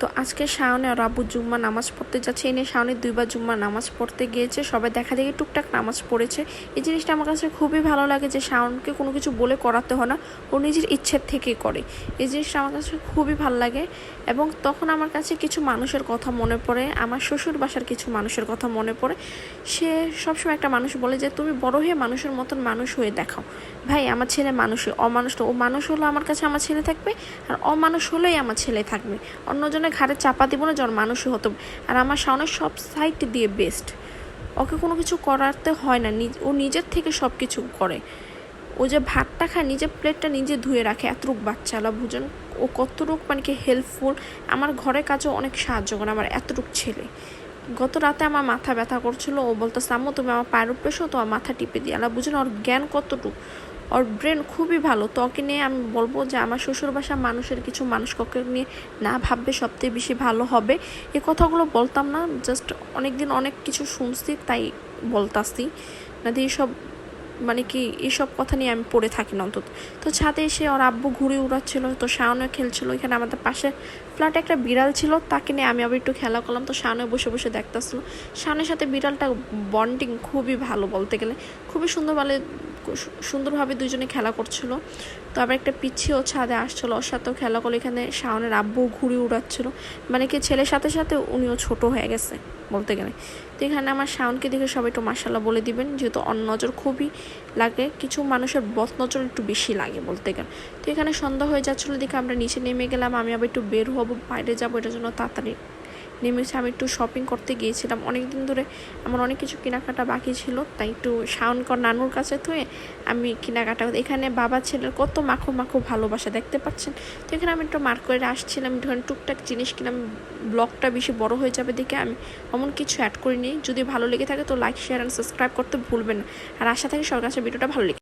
তো আজকে শাওনে আর আব্বু জুম্মা নামাজ পড়তে যাচ্ছে। এনে শাওনে দুইবার জুম্মা নামাজ পড়তে গিয়েছে। সবাই দেখা দেখি টুকটাক নামাজ পড়েছে। এই জিনিসটা আমার কাছে খুবই ভালো লাগে যে শাওনকে কোনো কিছু বলে করাতে হয় না। ও নিজের ইচ্ছের থেকেই করে। এই জিনিসটা আমার কাছে খুবই ভালো লাগে। এবং তখন আমার কাছে কিছু মানুষের কথা মনে পড়ে। আমার শ্বশুর বাসার কিছু মানুষের কথা মনে পড়ে। সে সবসময় একটা মানুষ বলে যে, তুমি বড় হয়ে মানুষের মতন মানুষ হয়ে দেখাও। ভাই, আমার ছেলে মানুষই অমানুষ ও মানুষ হলো আমার কাছে আমার ছেলে থাকবে আর অমানুষ হলেই আমার ছেলে থাকবে। অন্যজনের ঘাড়ে চাপা দিব না যখন মানুষই হতো আর আমার সামনের সব সাইড দিয়ে বেস্ট ওকে কোনো কিছু করাতে হয় না ও নিজের থেকে সব কিছু করে। ও যে ভাতটা খায়, নিজের প্লেটটা নিজে ধুয়ে রাখে এতটুক বাচ্চালা ভোজন ও কতটুক মানে কি হেল্পফুল আমার ঘরের কাজেও অনেক সাহায্য করে, আমার এতটুক ছেলে। গত রাতে আমার মাথা ব্যথা করছিল, ও বলতো সাম্মু তুমি আমার পায়ের উপরে তো আমার মাথা টিপে দিয়ে আলা বুঝেন, ওর জ্ঞান কতটুকু। ওর ব্রেন খুবই ভালো। ত্বকে নিয়ে আমি বলব যে আমার শ্বশুর বাসার মানুষের কিছু মানুষ কক্ষের নিয়ে না ভাববে সবথেকে বেশি ভালো হবে। এ কথাগুলো বলতাম না জাস্ট অনেক দিন অনেক কিছু শুনছি, তাই বলতাছি। না দিয়ে এইসব মানে কি এইসব কথা নিয়ে আমি পড়ে থাকি না অন্তত। তো ছাদে এসে ওর আব্বু ঘুরে উড়াচ্ছিল, তো শাওনে খেলছিল। এখানে আমাদের পাশে ফ্ল্যাটে একটা বিড়াল ছিল, তাকে নিয়ে আমি আবার একটু খেলা করলাম, তো শাওনে বসে বসে দেখতেছিল। শাওনের সাথে বিড়ালটা বন্ডিং খুবই ভালো বলতে গেলে। খুবই সুন্দর ভাবে সুন্দরভাবে দুজনে খেলা করছিল। তো আবার একটা পিছিয়েও ছাদে আসছিল, ওর সাথেও খেলা করল। এখানে শাওনের আব্বু ঘুরে উড়াচ্ছিল। মানে কি, ছেলের সাথে সাথে উনিও ছোট হয়ে গেছে বলতে গেলে। তো এখানে আমার শাওনকে দেখে সবাই একটু মাসাল্লাহ বলে দিবেন, যেহেতু অন্য নজর খুবই লাগে, কিছু মানুষের বদ নজর একটু বেশি লাগে বলতে গেলে। তো এখানে সন্ধ্যা হয়ে যাচ্ছিল, দেখে আমরা নিচে নেমে গেলাম, আমি আবার একটু বের হব, বাইরে যাব, এটার জন্য তাড়াতাড়ি নেমেছে আমি একটু শপিং করতে গিয়েছিলাম। অনেক দিন ধরে আমার অনেক কিছু কেনাকাটা বাকি ছিল, তাই একটু শাওনকর নানুর কাছে থুয়ে আমি কেনাকাটা এখানে বাবা ছেলের কত মাখো মাখো ভালোবাসা, দেখতে পাচ্ছেন? তো এখানে আমি একটু মার্ক করে আসছিলাম, ধরেন টুকটাক জিনিস কিনলাম ব্লগটা বেশি বড় হয়ে যাবে দেখে আমি এমন কিছু অ্যাড করিনি। যদি ভালো লেগে থাকে তো লাইক শেয়ার অ্যান্ড সাবস্ক্রাইব করতে ভুলবেন না। আর আশা থাকি সবার কাছে ভিডিওটা ভালো লেগে